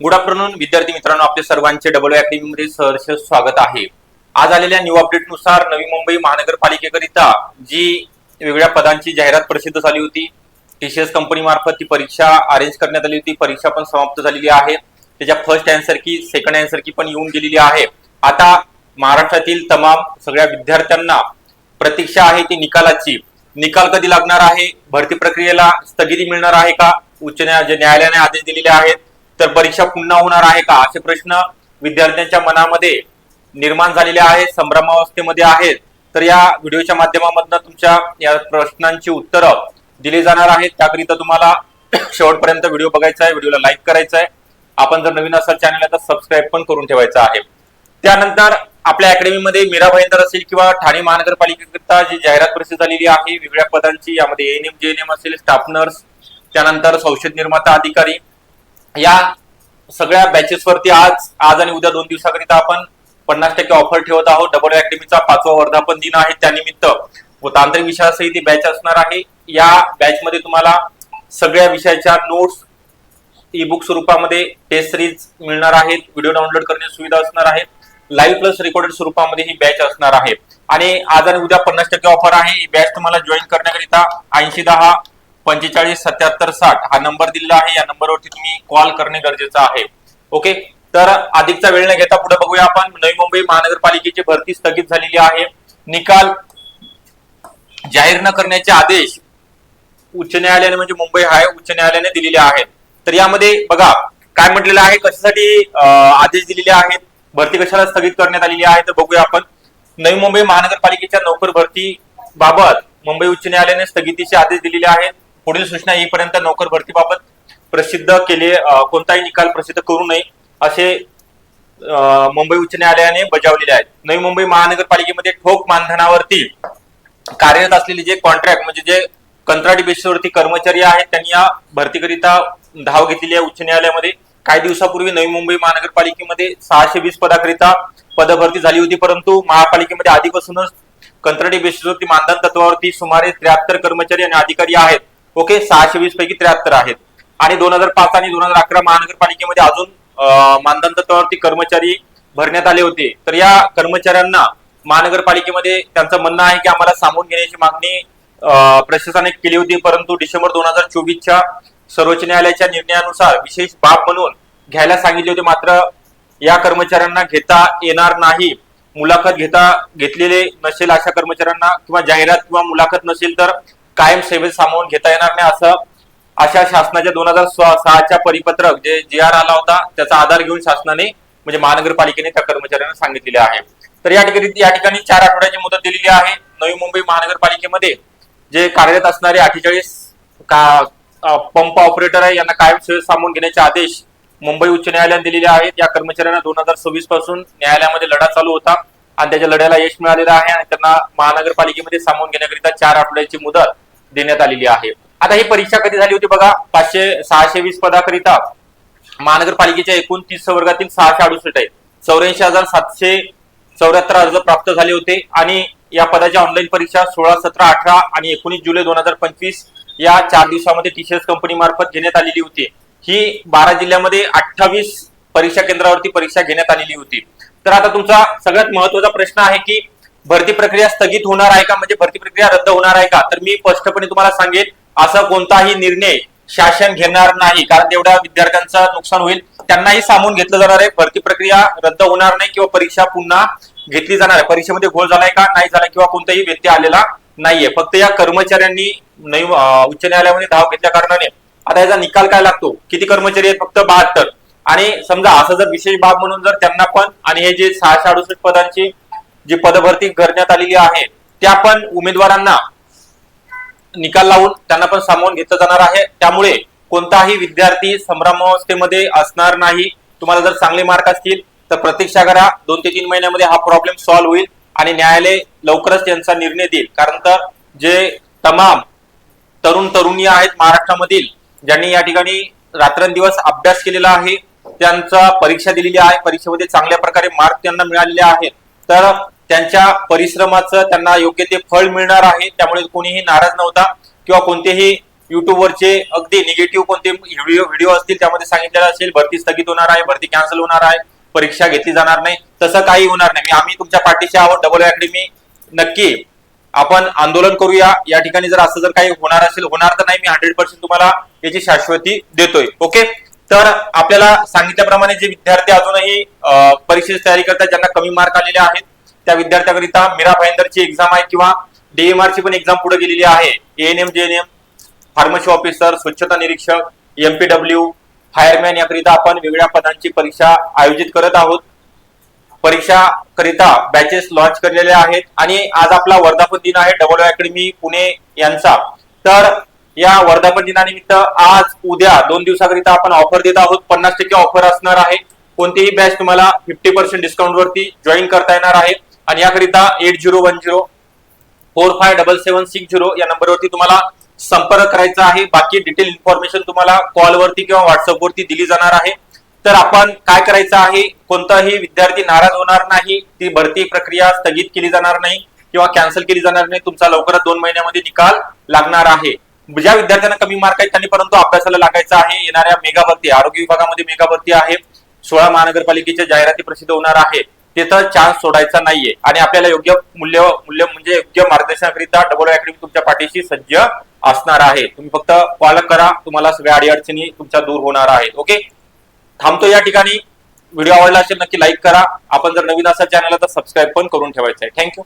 Good afternoon विद्यार्थी मित्रांनो. आपले सर्वांचे डबल अकॅडमी मध्ये सहर्ष स्वागत आहे. आज आलेल्या न्यू अपडेटनुसार नवी मुंबई महानगरपालिकेकरिता जी वेगवेगळ्या पदांची जाहिरात प्रसिद्ध झाली होती टीसीएस कंपनी मार्फत ती परीक्षा अरेंज करण्यात आली होती. परीक्षा पण समाप्त झालेली आहे. त्याच्या फर्स्ट अँसर की सेकंड अँसर की पण येऊन गेलेली आहे. आता महाराष्ट्रातील तमाम सगळ्या विद्यार्थ्यांना प्रतीक्षा आहे ती निकालाची. निकाल कधी लागणार आहे? भरती प्रक्रियेला स्थगिती मिळणार आहे का? उच्च न्यायालयाने आदेश दिलेले आहेत. तर परीक्षा पुन्हा होणार आहे का? असे प्रश्न विद्यार्थ्यांच्या मनामध्ये निर्माण झालेले आहेत संभ्रमावस्थेमध्ये आहेत. तर या व्हिडिओच्या माध्यमामधनं तुमच्या या प्रश्नांची उत्तरं दिली जाणार आहेत. त्याकरिता तुम्हाला शेवटपर्यंत व्हिडिओ बघायचा आहे व्हिडिओला लाईक करायचा आहे. आपण जर नवीन असाल चॅनलला तर सबस्क्राईब पण करून ठेवायचं आहे. त्यानंतर आपल्या अकॅडमीमध्ये मीरा भाईंदर असेल किंवा ठाणे महानगरपालिकेकरता जी जाहिरात प्रसिद्ध झालेली आहे वेगळ्या पदांची यामध्ये एएनएम जेएनएम असेल स्टाफ नर्स त्यानंतर औषध निर्माता अधिकारी या सगळ्या बॅचेसवरती आज आज आणि उद्या दोन दिवसाकरिता आपण पन्नास टक्के ऑफर ठेवत आहोत. डबल अकॅडमीचा पाचवा वर्धापन दिन आहे. त्यानिमित्त व तांत्रिक विषयासही ती बॅच असणार आहे. या बॅचमध्ये तुम्हाला सगळ्या विषयाच्या नोट्स ई बुक स्वरूपामध्ये टेस्ट सिरीज मिळणार आहेत. व्हिडिओ डाउनलोड करण्याची सुविधा असणार आहे. लाईव्ह प्लस रेकॉर्डेड स्वरूपामध्ये ही बॅच असणार आहे. आणि आज आणि उद्या पन्नास टक्के ऑफर आहे. ही बॅच तुम्हाला जॉईन करण्याकरिता ऐंशी दहा पंचेचाळीस सत्याहत्तर साठ हा नंबर दिलेला आहे. या नंबरवरती तुम्ही कॉल करणे गरजेचं आहे. ओके तर अधिकचा वेळ न घेता पुढे बघूया आपण. नवी मुंबई महानगरपालिकेची भरती स्थगित झालेली आहे. निकाल जाहीर न करण्याचे आदेश उच्च न्यायालयाने म्हणजे मुंबई हाय उच्च न्यायालयाने दिलेले आहेत. तर यामध्ये बघा काय म्हटलेलं आहे? कशासाठी आदेश दिलेले आहेत? भरती कशाला स्थगित करण्यात आलेली आहे? तर बघूया आपण. नवी मुंबई महानगरपालिकेच्या नोकर भरती बाबत मुंबई उच्च न्यायालयाने स्थगितीचे आदेश दिलेले आहेत. पुढील सूचना येईपर्यंत नोकर भरतीबाबत प्रसिद्ध केले कोणताही निकाल प्रसिद्ध करू नये असे मुंबई उच्च न्यायालयाने बजावलेले आहेत. नवी मुंबई महानगरपालिकेमध्ये ठोक मानधनावरती कार्यरत असलेले जे कॉन्ट्रॅक्ट म्हणजे जे कंत्राटी बेसिसवरती कर्मचारी आहेत त्यांनी या भरतीकरिता धाव घेतलेली आहे उच्च न्यायालयामध्ये. काही दिवसापूर्वी नवी मुंबई महानगरपालिकेमध्ये सहाशे वीस पदाकरिता पदभरती झाली होती परंतु महापालिकेमध्ये आधीपासूनच कंत्राटी बेसिसवरती मानधन तत्वावरती सुमारे त्र्याहत्तर कर्मचारी आणि अधिकारी आहेत. ओके सहाशे वीस पैकी त्र्याहत्तर आहेत. आणि दोन हजार पाच आणि दोन हजार अकरा महानगरपालिकेमध्ये अजून मानदंड मानधन कर्मचारी भरण्यात आले होते. तर या कर्मचाऱ्यांना महानगरपालिकेमध्ये त्यांचं म्हणणं आहे की आम्हाला सामावून घेण्याची मागणी प्रशासनाने केली होती परंतु डिसेंबर दोन हजार चोवीसच्या सर्वोच्च न्यायालयाच्या निर्णयानुसार विशेष बाब म्हणून घ्यायला सांगितले होते. मात्र या कर्मचाऱ्यांना घेता येणार नाही मुलाखत घेता घेतलेले नसेल अशा कर्मचाऱ्यांना किंवा जाहिरात किंवा मुलाखत नसेल तर कायम सेवेत सामावून घेता येणार नाही असं अशा शासनाच्या दोन हजार सहाच्या परिपत्रक जे जी आर आला होता त्याचा आधार घेऊन शासनाने म्हणजे महानगरपालिकेने त्या कर्मचाऱ्यांना सांगितलेले आहे. तर या ठिकाणी या ठिकाणी चार आठवड्याची मुदत दिलेली आहे. नवी मुंबई महानगरपालिकेमध्ये जे कार्यरत असणारे अठ्ठेचाळीस का पंप ऑपरेटर आहे यांना कायम सेवेत सामावून घेण्याचे आदेश मुंबई उच्च न्यायालयाने दिलेले आहेत. या कर्मचाऱ्यांना दोन हजार सव्वीसपासून न्यायालयामध्ये लढा चालू होता आणि त्याच्या लढ्याला यश मिळालेलं आहे आणि त्यांना महानगरपालिकेमध्ये सामावून घेण्याकरिता चार आठवड्याची मुदत देण्यात आलेली आहे. आता ही परीक्षा कधी झाली होती बघा? पाचशे सहाशे वीस पदाकरिता. महानगरपालिकेच्या एकूण तीस वर्गातील सहाशे अडुसष्ट आहेत. चौऱ्याऐंशी हजार सातशे चौऱ्याहत्तर अर्ज प्राप्त झाले होते आणि या पदाच्या ऑनलाईन परीक्षा सोळा सतरा अठरा आणि एकोणीस जुलै दोन हजार पंचवीस या चार दिवसामध्ये टीसीएस कंपनी मार्फत घेण्यात आलेली होती. ही बारा जिल्ह्यामध्ये अठ्ठावीस परीक्षा केंद्रावरती परीक्षा घेण्यात आलेली होती. तर आता तुमचा सगळ्यात महत्त्वाचा प्रश्न आहे की भरती प्रक्रिया स्थगित होणार आहे का? म्हणजे भरती प्रक्रिया रद्द होणार आहे का? तर मी स्पष्टपणे तुम्हाला सांगेन असा कोणताही निर्णय शासन घेणार नाही. कारण तेवढ्या विद्यार्थ्यांचं नुकसान होईल त्यांनाही सामून घेतलं जाणार आहे. भरती प्रक्रिया रद्द होणार नाही किंवा परीक्षा पुन्हा घेतली जाणार आहे. परीक्षेमध्ये गोल झालाय का नाही झाला किंवा कोणताही व्यक्ती आलेला नाहीये. फक्त या कर्मचाऱ्यांनी नवी उच्च न्यायालयामध्ये धाव घेतल्या कारणाने. आता याचा निकाल काय लागतो? किती कर्मचारी आहेत? फक्त बहात्तर. आणि समजा असं जर विशेष बाब म्हणून जर त्यांना पण आणि हे जे सहाशे अडुसष्ट पदांची जी पदभरती करण्यात आलेली आहे त्या पण उमेदवारांना निकाल लावून त्यांना पण सामावून घेतलं जाणार आहे. त्यामुळे कोणताही विद्यार्थी संभ्रमावस्थेमध्ये असणार नाही. तुम्हाला जर चांगले मार्क असतील तर प्रतीक्षा करा. दोन ते तीन महिन्यामध्ये हा प्रॉब्लेम सॉल्व्ह होईल आणि न्यायालय लवकरच त्यांचा निर्णय देईल. कारण तर जे तमाम तरुण तरुणी आहेत महाराष्ट्रामधील ज्यांनी या ठिकाणी रात्रंदिवस अभ्यास केलेला आहे त्यांचा परीक्षा दिलेली आहे. परीक्षेमध्ये चांगल्या प्रकारे मार्क त्यांना मिळालेले आहेत. तर त्यांच्या परिश्रमाचं त्यांना योग्य ते फळ मिळणार आहे त्यामुळे कोणीही नाराज नव्हता. किंवा कोणतेही युट्यूबवरचे अगदी निगेटिव्ह कोणते व्हिडिओ व्हिडिओ असतील त्यामध्ये सांगितलेलं असेल भरती स्थगित होणार आहे भरती कॅन्सल होणार आहे परीक्षा घेतली जाणार नाही तसं काही होणार नाही. आम्ही तुमच्या पाठीशी आहोत डबल अकॅडमी नक्की आपण आंदोलन करूया. या ठिकाणी जर असं जर काही होणार असेल होणार तर नाही मी हंड्रेड पर्सेंट तुम्हाला याची शाश्वती देतोय. ओके तर आपल्याला सांगितल्याप्रमाणे जे विद्यार्थी अजूनही परीक्षेची तयारी करतात ज्यांना कमी मार्क आलेले आहेत त्या विद्यार्थ्याकरिता मीरा भाईंदरची एक्झाम आहे किंवा डीएमआर ची पण एक्झाम पुढे गेलेली आहे. एएनएम जेएनएम फार्मसी ऑफिसर स्वच्छता निरीक्षक एमपीडब्ल्यू फायरमॅन याकरिता आपण वेगळ्या पदांची परीक्षा आयोजित करत आहोत. परीक्षा करिता बॅचेस लॉन्च केलेले आहेत आणि आज आपला वर्धापन दिन आहे. डबल अकॅडमी पुणे यांचा. तर या वर्धापन दिनानिमित्त आज उद्या दोन दिवसाकरिता आपण ऑफर देत आहोत. पन्नास टक्के ऑफर असणार आहे. कोणतीही बॅच तुम्हाला फिफ्टी पर्सेंट डिस्काउंट वरती जॉईन करता येणार आहे. आणि याकरिता eight zero one zero four five double seven six zero या नंबरवरती तुम्हाला संपर्क करायचा आहे. बाकी डिटेल इन्फॉर्मेशन तुम्हाला कॉलवरती किंवा व्हॉट्सअपवरती दिली जाणार आहे. तर आपण काय करायचं आहे? कोणताही विद्यार्थी नाराज होणार नाही. ती भरती प्रक्रिया स्थगित केली जाणार नाही किंवा कॅन्सल केली जाणार नाही. तुमचा लवकरच दोन महिन्यामध्ये निकाल लागणार आहे. ज्या विद्यार्थ्यांना कमी मार्क आहेत त्यांनी परंतु अभ्यासाला लागायचं आहे. येणाऱ्या मेगा भरती आरोग्य विभागामध्ये मेगा भरती आहे. सोळा महानगरपालिकेच्या जाहिराती प्रसिद्ध होणार आहे. तिथं चान्स सोडायचा नाहीये. आणि आपल्याला योग्य मूल्य मूल्य म्हणजे योग्य मार्गदर्शनाकरिता डबल अकॅडमी तुमच्या पाठीशी सज्ज असणार आहे. तुम्ही फक्त पालन करा. तुम्हाला सगळ्या अडीअडचणी तुमच्या दूर होणार आहेत. ओके थांबतो या ठिकाणी. व्हिडिओ आवडला असेल नक्की लाईक करा. आपण जर नवीन असाल चॅनलला तर सबस्क्राईब पण करून ठेवायचं आहे. थँक्यू